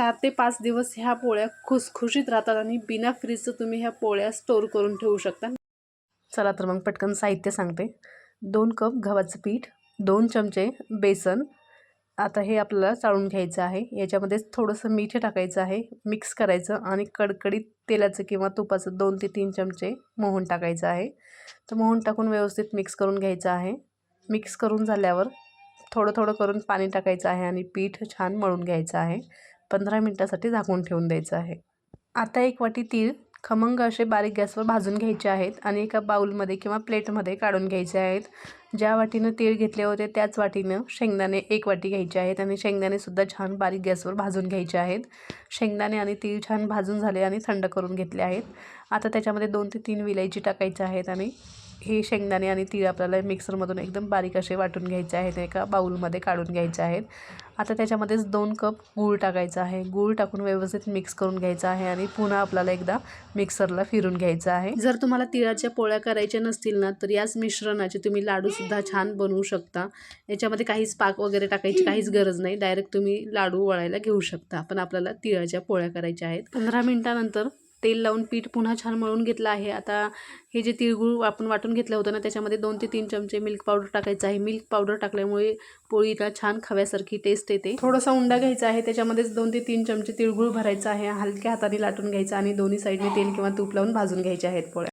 चार ते पाच दिवस ह्या पोळ्या खुसखुशीत राहतात आणि बिना फ्रीजचं तुम्ही ह्या पोळ्या स्टोर करून ठेवू शकता. चला तर मग पटकन साहित्य सांगते. दोन कप गव्हाचं पीठ दोन चमचे बेसन. आता हे आपल्याला चाळून घ्यायचं आहे. याच्यामध्ये थोडंसं मीठ टाकायचं आहे. मिक्स करायचं आणि कडकडीत तेलाचं किंवा तुपाचं दोन ते तीन चमचे मोहन टाकायचं आहे. तर मोहन टाकून व्यवस्थित मिक्स करून घ्यायचं आहे. मिक्स करून झाल्यावर थोडं थोडं करून पाणी टाकायचं आहे आणि पीठ छान मळून घ्यायचं आहे. पंधरा मिनटासाठी झाकून ठेवून द्यायचं आहे. आता एक वाटी तीळ खमंग असे बारीक गॅसवर भाजून घ्यायचे आहेत आणि एका बाऊलमध्ये किंवा प्लेटमध्ये काढून घ्यायचे आहेत. ज्या वाटीनं तीळ घेतले होते त्याच वाटीनं शेंगदाणे एक वाटी घ्यायचे आहेत आणि शेंगदाणेसुद्धा छान बारीक गॅसवर भाजून घ्यायचे आहेत. शेंगदाणे आणि तीळ छान भाजून झाले आणि थंड करून घेतले आहेत. आता त्याच्यामध्ये दोन ते तीन विलायची टाकायचे आहेत आणि हे शेंगदाणे आणि तीळ आपल्याला मिक्सरमधून एकदम बारीक असे वाटून घ्यायचे आहेत एका बाऊलमध्ये काढून घ्यायचे आहेत. आता त्याच्यामध्येच दोन कप गूळ टाकायचा आहे. गूळ टाकून व्यवस्थित मिक्स करून घ्यायचा आहे आणि पुन्हा आपल्याला एकदा मिक्सरला फिरून घ्यायचं आहे. जर तुम्हाला तिळाच्या पोळ्या करायच्या नसतील ना तर याच मिश्रणाचे तुम्ही लाडूसुद्धा छान बनवू शकता. याच्यामध्ये काहीच पाक वगैरे टाकायची काहीच गरज नाही. डायरेक्ट तुम्ही लाडू वळायला घेऊ शकता. पण आपल्याला तिळाच्या पोळ्या करायच्या आहेत. पंधरा मिनटानंतर तेल लावून पीठ पुन्हा छान मळून घेतलं आहे. आता हे जे तिळगुळ आपण वाटून घेतलं होतं ना त्याच्यामध्ये दोन ते तीन चमचे मिल्क पावडर टाकायचं आहे. मिल्क पावडर टाकल्यामुळे पोळीला छान खव्यासारखी टेस्ट येते. थोडासा उंडा घ्यायचा आहे. त्याच्यामध्येच दोन ते तीन चमचे तिळगुळ भरायचा आहे. हलक्या हाताने लाटून घ्यायचं आणि दोन्ही साईडने तेल किंवा तूप लावून भाजून घ्यायचे आहेत पोळ्या.